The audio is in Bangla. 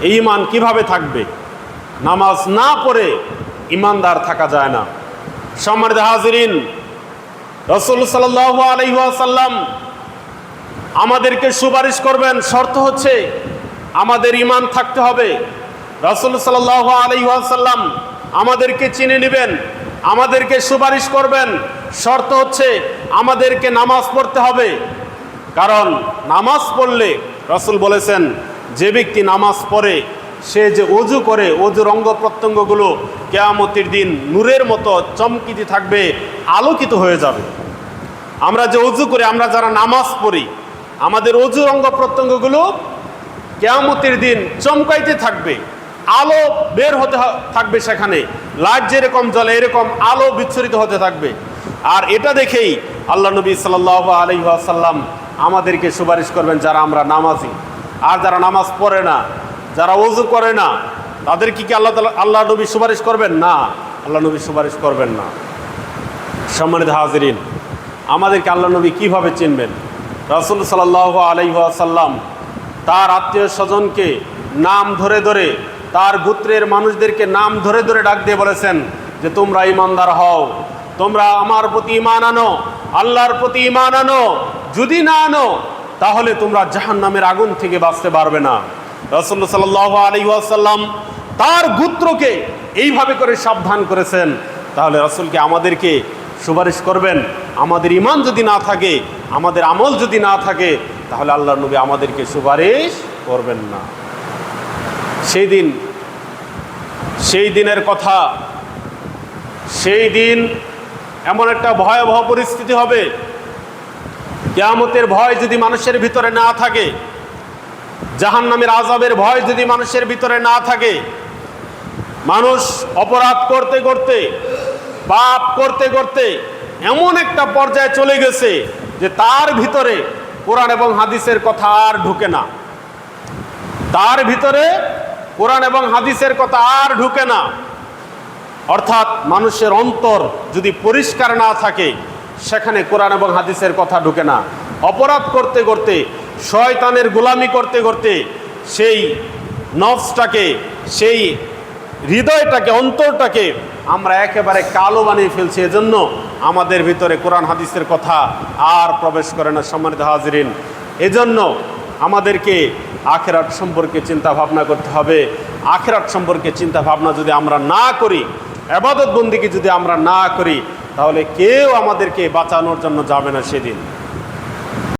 এই ইমান কীভাবে থাকবে? নামাজ না পড়ে ইমানদার থাকা যায় না। সম্মানিত হাজিরিন, রসুল সাল্লাহ আলহাসাল্লাম আমাদেরকে সুপারিশ করবেন, শর্ত হচ্ছে আমাদের ইমান থাকতে হবে। রসুল সাল্লাহ আলহাসাল্লাম আমাদেরকে চিনে নেবেন, আমাদেরকে সুপারিশ করবেন। শর্ত হচ্ছে আমাদেরকে নামাজ পড়তে হবে। কারণ নামাজ পড়লে রসুল বলেছেন যে ব্যক্তি নামাজ পড়ে, সে যে অজু করে অজুর অঙ্গ প্রত্যঙ্গগুলো কেয়ামতির দিন নূরের মতো চমকিতে থাকবে, আলোকিত হয়ে যাবে। আমরা যে অজু করি, আমরা যারা নামাজ পড়ি, আমাদের অজুর অঙ্গ প্রত্যঙ্গগুলো কেয়ামতির দিন চমকাইতে থাকবে, আলো বের হতে থাকবে সেখানে। লাইট যেরকম জলে এরকম আলো বিচ্ছুরিত হতে থাকবে। আর এটা দেখেই আল্লাহ নবী সাল্লাহ আলহাসাল্লাম আমাদেরকে সুপারিশ করবেন, যারা আমরা নামাজি। আর যারা নামাজ পড়ে না, যারা অজু করে না, তাদের কি কি আল্লাহ তাআলা- আল্লাহ নবী সুপারিশ করবেন? না, আল্লাহ নবী সুপারিশ করবেন না। সম্মানিত হাজরিন, আমাদেরকে আল্লাহ নবী কীভাবে চিনবেন? রাসুল সাল্লাহ আলাইসাল্লাম তার আত্মীয় স্বজনকে নাম ধরে ধরে, তার গোত্রের মানুষদেরকে নাম ধরে ধরে ডাক দিয়ে বলেছেন যে, তোমরা ইমানদার হও, তোমরা আমার প্রতি ইমান আনো, আল্লাহর প্রতি ইমান আনো, যদি না আনো তাহলে তোমরা জাহান নামের আগুন থেকে বাঁচতে পারবে না। রসুল সাল্লাহ আলাইসাল্লাম তার গোত্রকে এইভাবে করে সাবধান করেছেন। তাহলে রসুলকে আমাদেরকে সুপারিশ করবেন? আমাদের ইমান যদি না থাকে, আমাদের আমল যদি না থাকে, তাহলে আল্লাহ নবী আমাদেরকে সুপারিশ করবেন না। সেই দিন, সেই দিনের কথা, সেই দিন এমন একটা ভয়াবহ পরিস্থিতি হবে কেয়ামতের ভয় যদি মানুষের ভিতরে না থাকে জাহান নামের আজাবের ভয় যদি মানুষের ভিতরে না থাকে, মানুষ অপরাধ করতে করতে, পাপ করতে করতে এমন একটা পর্যায়ে চলে গেছে যে তার ভিতরে কোরআন এবং হাদিসের কথা আর ঢুকে না। তার ভিতরে কোরআন এবং হাদিসের কথা আর ঢুকে না। অর্থাৎ মানুষের অন্তর যদি পরিষ্কার না থাকে সেখানে কোরআন এবং হাদিসের কথা ঢুকে না। অপরাধ করতে করতে, শয়তানের গোলামি করতে করতে সেই নফসটাকে, সেই হৃদয়টাকে, অন্তরটাকে আমরা একেবারে কালো বানিয়ে ফেলছি। এজন্য আমাদের ভিতরে কোরআন, হাদিসের কথা আর প্রবেশ করে না, সম্মানিত হাজরিন। এজন্য আমাদেরকে আখেরাট সম্পর্কে চিন্তা ভাবনা করতে হবে। আখেরাট সম্পর্কে চিন্তা ভাবনা যদি আমরা না করি আবাদত বন্দিকে যদি আমরা না করি তাহলে কেউ আমাদেরকে বাঁচানোর জন্য যাবে না সেদিন।